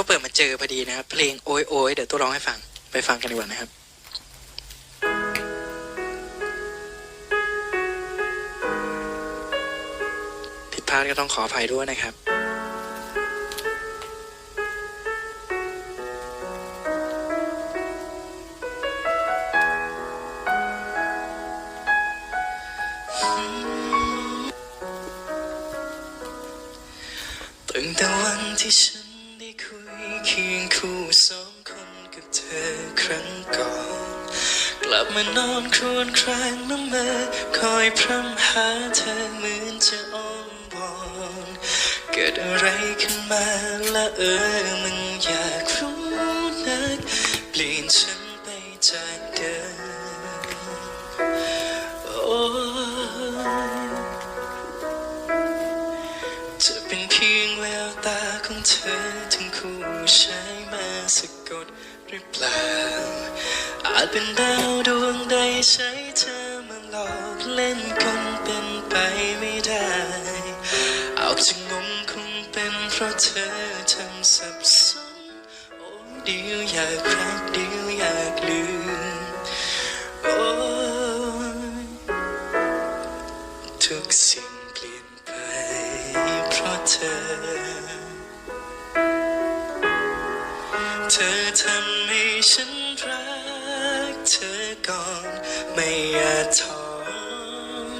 ตัวเปิดมาเจอพอดีนะครับ เพลงโอ้ยโอยเดี๋ยวตัวร้องให้ฟังไปฟังกันดีกว่านะครับผิดพลาดก็ต้องขออภัยด้วยนะครับตั้งแต่วันที่ฉัน เคียงคู่สองคนกับเธอครั้งก่อน กลับมานอนครวญครางน้ำเมอคอยพร่ำหาเธอเหมือนจะอ้อนวอนเกิดอะไรขึ้นมาละเออมันอยากรู้นักเปลี่ยนฉัน จะเป็นเพียงแววตาของเธอทั้งคู่ใช้มาสะกดหรือเปล่า อาจเป็นดาวดวงใดใช้เธอมาหลอกเล่นกันเป็นไปไม่ได้เอาจะงงคงเป็นเพราะเธอทำสับสนโอ้เดียวอยากรักเดียวอยากลืม อ เธอทำให้ฉันรักเธอก่อนไม่อาจถอน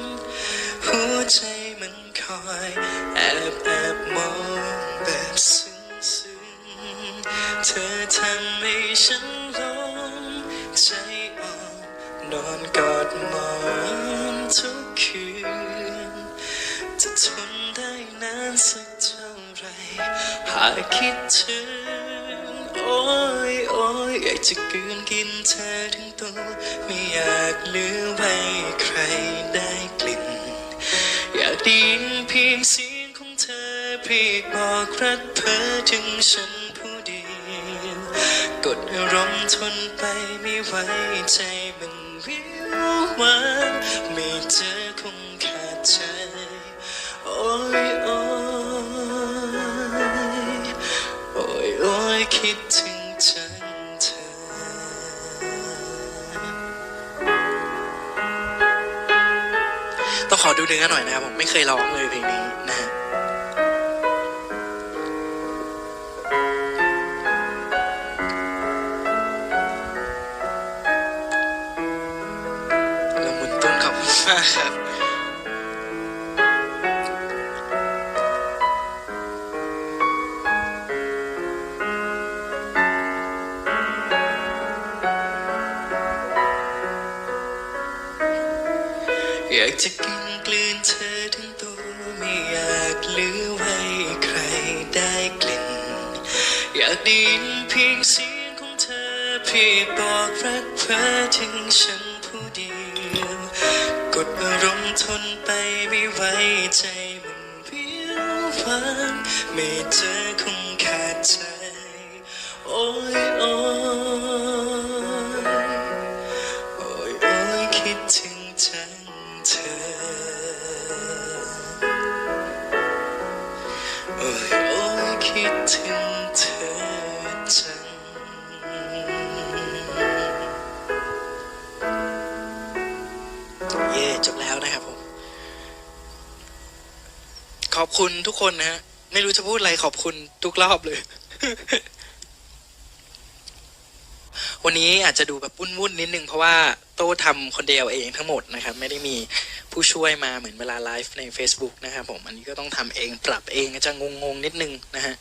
หัวใจมันคอยแอบแอบมองแบบซึ้งซึ้งเธอทำให้ฉันหลงใจอ่อนนอนกอดหมอน หากคิดถึง โอ้ยโอ้ยอยากจะกืนกินเธอทั้งตัว ไม่อยากลือไว้ใครได้กลิ่น อยากได้ยินเพียงเสียงของเธอเพียงบอกรักเพ้อถึงฉันผู้เดียวกดอารมณ์ทนไปไม่ไหวใจมันวิววานไม่เจอ ขอดูเนื้อหน่อยนะครับผมไม่เคยร้องเลยเพลงนี้นะฮะละมุนตุ้มขอบคุณมากครับอยากจะกินากได้ยินเพียงเสียงของเธอเพียงบอกรักเพ้อถึงฉันผู้เดียวกดอารมณ์ทนไปไม่ไหวใจมันวิววังไม่เจอคง ขอบคุณทุกคนนะฮะไม่รู้จะพูดอะไรขอบคุณทุกรอบเลย วันนี้อาจจะดูแบบวุ่นวุ่นิดนึงเพราะว่าโต้ทำคนเดียวเองทั้งหมดนะครับ ไม่ได้มีผู้ช่วยมาเหมือนเวลาไลฟ์ใน Facebook นะครับผม อันนี้ก็ต้องทำเองปรับเองก็จะงงๆนิดนึงนะฮะ